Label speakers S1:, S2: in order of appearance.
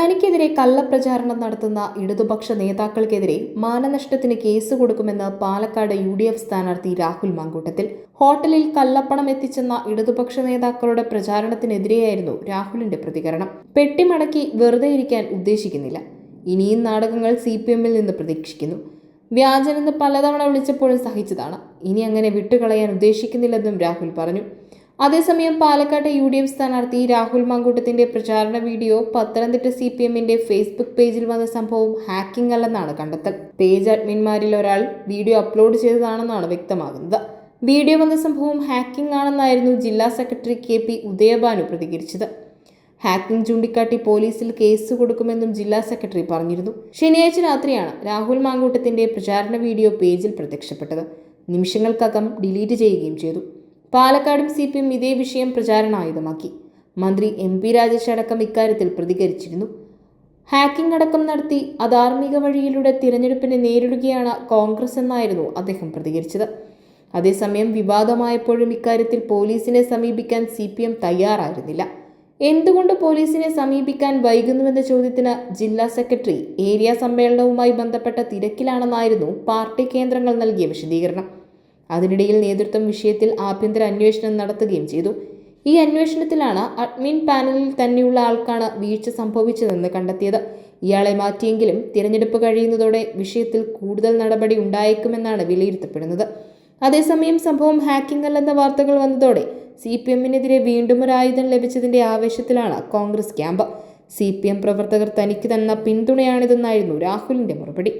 S1: തനിക്കെതിരെ കള്ളപ്രചാരണം നടത്തുന്ന ഇടതുപക്ഷ നേതാക്കൾക്കെതിരെ മാനനഷ്ടത്തിന് കേസ് കൊടുക്കുമെന്ന് പാലക്കാട് യു ഡി എഫ് സ്ഥാനാർത്ഥി രാഹുൽ മാങ്കൂട്ടത്തിൽ. ഹോട്ടലിൽ കള്ളപ്പണം എത്തിച്ചെന്ന ഇടതുപക്ഷ നേതാക്കളുടെ പ്രചാരണത്തിനെതിരെയായിരുന്നു രാഹുലിന്റെ പ്രതികരണം. പെട്ടിമടക്കി വെറുതെ ഇരിക്കാൻ ഉദ്ദേശിക്കുന്നില്ല. ഇനിയും നാടകങ്ങൾ സി പി എമ്മിൽ നിന്ന് പ്രതീക്ഷിക്കുന്നു. വ്യാജനെന്ന് പലതവണ വിളിച്ചപ്പോഴും സഹിച്ചതാണ്. ഇനി അങ്ങനെ വിട്ടുകളയാൻ ഉദ്ദേശിക്കുന്നില്ലെന്നും രാഹുൽ പറഞ്ഞു. അതേസമയം പാലക്കാട്ടെ യു ഡി എഫ് സ്ഥാനാർത്ഥി രാഹുൽ മാങ്കൂട്ടത്തിന്റെ പ്രചാരണ വീഡിയോ പത്തനംതിട്ട സി പി എമ്മിന്റെ ഫേസ്ബുക്ക് പേജിൽ വന്ന സംഭവം ഹാക്കിംഗ് അല്ലെന്നാണ് കണ്ടെത്തൽ. പേജ് അഡ്മിൻമാരിൽ ഒരാൾ വീഡിയോ അപ്ലോഡ് ചെയ്തതാണെന്നാണ് വ്യക്തമാകുന്നത്. വീഡിയോ വന്ന സംഭവം ഹാക്കിംഗ് ആണെന്നായിരുന്നു ജില്ലാ സെക്രട്ടറി കെ പി ഉദയബാനു പ്രതികരിച്ചത്. ഹാക്കിംഗ് ചൂണ്ടിക്കാട്ടി പോലീസിൽ കേസ് കൊടുക്കുമെന്നും ജില്ലാ സെക്രട്ടറി പറഞ്ഞിരുന്നു. ശനിയാഴ്ച രാത്രിയാണ് രാഹുൽ മാങ്കൂട്ടത്തിന്റെ പ്രചാരണ വീഡിയോ പേജിൽ പ്രത്യക്ഷപ്പെട്ടത്. നിമിഷങ്ങൾക്കകം ഡിലീറ്റ് ചെയ്യുകയും ചെയ്തു. പാലക്കാടും സി പി എം ഇതേ വിഷയം പ്രചാരണായുധമാക്കി. മന്ത്രി എം പി രാജേഷ് അടക്കം ഇക്കാര്യത്തിൽ പ്രതികരിച്ചിരുന്നു. ഹാക്കിംഗ് അടക്കം നടത്തി അധാർമിക വഴിയിലൂടെ തിരഞ്ഞെടുപ്പിനെ നേരിടുകയാണ് കോൺഗ്രസ് എന്നായിരുന്നു അദ്ദേഹം പ്രതികരിച്ചത്. അതേസമയം വിവാദമായപ്പോഴും ഇക്കാര്യത്തിൽ പോലീസിനെ സമീപിക്കാൻ സി പി എം തയ്യാറായിരുന്നില്ല. എന്തുകൊണ്ട് പോലീസിനെ സമീപിക്കാൻ വൈകുന്നുവെന്ന ചോദ്യത്തിന് ജില്ലാ സെക്രട്ടറി ഏരിയ സമ്മേളനവുമായി ബന്ധപ്പെട്ട തിരക്കിലാണെന്നായിരുന്നു പാർട്ടി കേന്ദ്രങ്ങൾ നൽകിയ വിശദീകരണം. അതിനിടയിൽ നേതൃത്വം വിഷയത്തിൽ ആഭ്യന്തര അന്വേഷണം നടത്തുകയും ചെയ്തു. ഈ അന്വേഷണത്തിലാണ് അഡ്മിൻ പാനലിൽ തന്നെയുള്ള ആൾക്കാണ് വീഴ്ച സംഭവിച്ചതെന്ന് കണ്ടെത്തിയത്. ഇയാളെ മാറ്റിയെങ്കിലും തിരഞ്ഞെടുപ്പ് കഴിയുന്നതോടെ വിഷയത്തിൽ കൂടുതൽ നടപടി ഉണ്ടായേക്കുമെന്നാണ് വിലയിരുത്തപ്പെടുന്നത്. അതേസമയം സംഭവം ഹാക്കിംഗ് അല്ലെന്ന വാർത്തകൾ വന്നതോടെ സി പി എമ്മിനെതിരെ വീണ്ടും ഒരു ആയുധം ലഭിച്ചതിന്റെ ആവേശത്തിലാണ് Congress camp. C P M പ്രവർത്തകർ തനിക്ക് തന്ന പിന്തുണയാണിതെന്നായിരുന്നു രാഹുലിന്റെ മറുപടി.